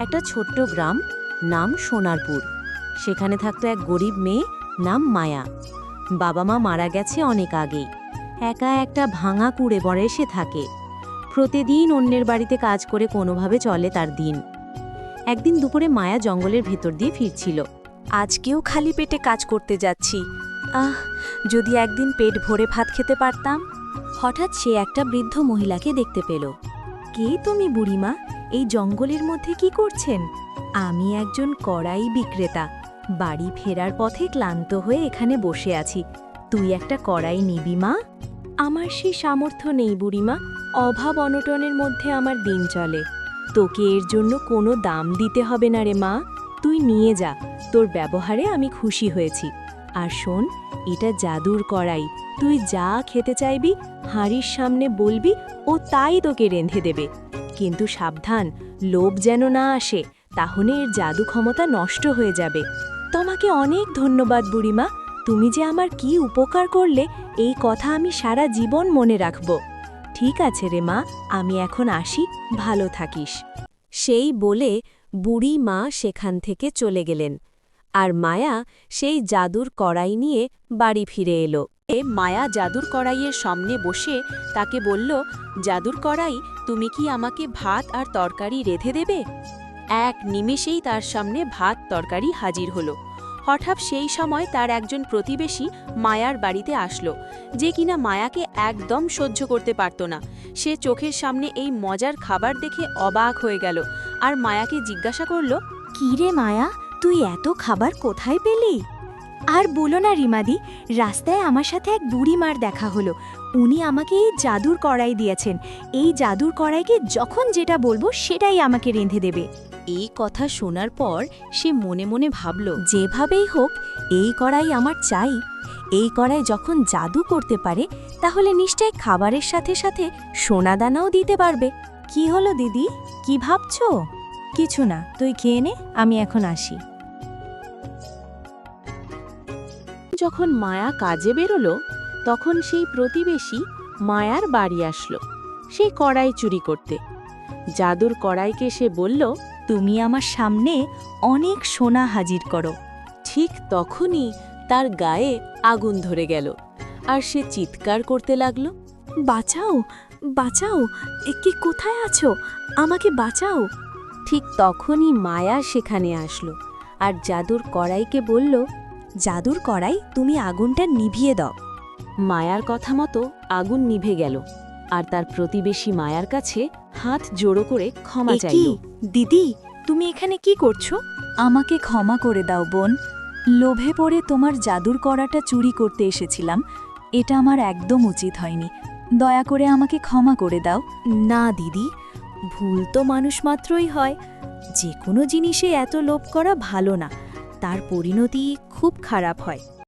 একটা ছোট্ট গ্রাম, নাম সোনারপুর। সেখানে থাকতো এক গরিব মেয়ে নাম মায়া। বাবা মা মারা গেছে অনেক আগে একা একটা ভাঙা কুড়ে বড়ে সে থাকে। প্রতিদিন অন্যের বাড়িতে কাজ করে কোনোভাবে চলে তার দিন। একদিন দুপুরে মায়া জঙ্গলের ভেতর দিয়ে ফিরছিল। আজকেও খালি পেটে কাজ করতে যাচ্ছি। আহ, যদি একদিন পেট ভরে ভাত খেতে পারতাম। হঠাৎ সে একটা বৃদ্ধ মহিলাকে দেখতে পেল। কে তুমি বুড়িমা? এই জঙ্গলের মধ্যে কি করছেন? আমি একজন কড়াই বিক্রেতা। বাড়ি ফেরার পথে ক্লান্ত হয়ে এখানে বসে আছি। তুই একটা কড়াই নিবি, মা? আমার সেই সামর্থ্য নেই, বুড়িমা। অভাব অনটনের মধ্যে আমার দিন চলে। তোকে এর জন্য কোনো দাম দিতে হবে না রে, মা। তুই নিয়ে যা। তোর ব্যবহারে আমি খুশি হয়েছি। আর শোন, এটা জাদুর কড়াই। তুই যা খেতে চাইবি, হাঁড়ির সামনে বলবি ও তাই তোকে রেঁধে দেবে। কিন্তু সাবধান, লোভ যেন না আসে, তাহলে এর জাদু ক্ষমতা নষ্ট হয়ে যাবে। তোমাকে অনেক ধন্যবাদ বুড়িমা, তুমি যে আমার কি উপকার করলে, এই কথা আমি সারা জীবন মনে রাখব। ঠিক আছে রে মা, আমি এখন আসি, ভালো থাকিস। সেই বলে বুড়ি মা সেখান থেকে চলে গেলেন। আর মায়া সেই জাদুর কড়াই নিয়ে বাড়ি ফিরে এলো। এ মায়া জাদুর কড়াইয়ের সামনে বসে তাকে বলল, জাদুর কড়াই, তুমি কি আমাকে ভাত আর তরকারি রেধে দেবে? এক নিমেষেই তার সামনে ভাত তরকারি হাজির হলো। হঠাৎ সেই সময় তার একজন প্রতিবেশী মায়ার বাড়িতে আসলো, যে কিনা মায়াকে একদম সহ্য করতে পারত না। সে চোখের সামনে এই মজার খাবার দেখে অবাক হয়ে গেল আর মায়াকে জিজ্ঞাসা করল, কি রে মায়া, তুই এত খাবার কোথায় পেলি? আর বলো না রিমাদি রাস্তায় আমার সাথে এক বুড়ি মার দেখা হলো। উনি আমাকে এই জাদুর কড়াই দিয়েছেন। এই জাদুর কড়াইকে যখন যেটা বলব সেটাই আমাকে রেঁধে দেবে। এই কথা শোনার পর সে মনে মনে ভাবল যেভাবেই হোক এই কড়াই আমার চাই। এই কড়াই যখন জাদু করতে পারে তাহলে নিশ্চয় খাবারের সাথে সাথে সোনাদানাও দিতে পারবে। কি হলো দিদি? কি ভাবছ? কিছু না তুই খেয়ে নে আমি এখন আসি। যখন মায়া কাজে বেরোলো, তখন সেই প্রতিবেশী মায়ার বাড়ি আসলো। সেই কড়াই চুরি করতে। জাদুর কড়াইকে সে বলল, তুমি আমার সামনে অনেক সোনা হাজির করো। ঠিক তখনই তার গায়ে আগুন ধরে গেল আর সে চিৎকার করতে লাগল, বাঁচাও বাঁচাও কি কোথায় আছো? আমাকে বাঁচাও। ঠিক তখনই মায়া সেখানে আসলো আর জাদুর কড়াইকে বলল জাদুর কড়াই তুমি আগুনটা নিভিয়ে দাও। মায়ার কথা মতো আগুন নিভে গেল আর তার প্রতিবেশী মায়ার কাছে হাত জোড়ো করে ক্ষমা চাইল। দিদি তুমি এখানে কি করছ? আমাকে ক্ষমা করে দাও বোন। লোভে পড়ে তোমার জাদুর কড়াটা চুরি করতে এসেছিলাম। এটা আমার একদম উচিত হয়নি। দয়া করে আমাকে ক্ষমা করে দাও। না দিদি ভুল তো মানুষ মাত্রই হয়। যে কোনো জিনিসে এত লোভ করা ভালো না। তার পরিণতি খুব খারাপ হয়।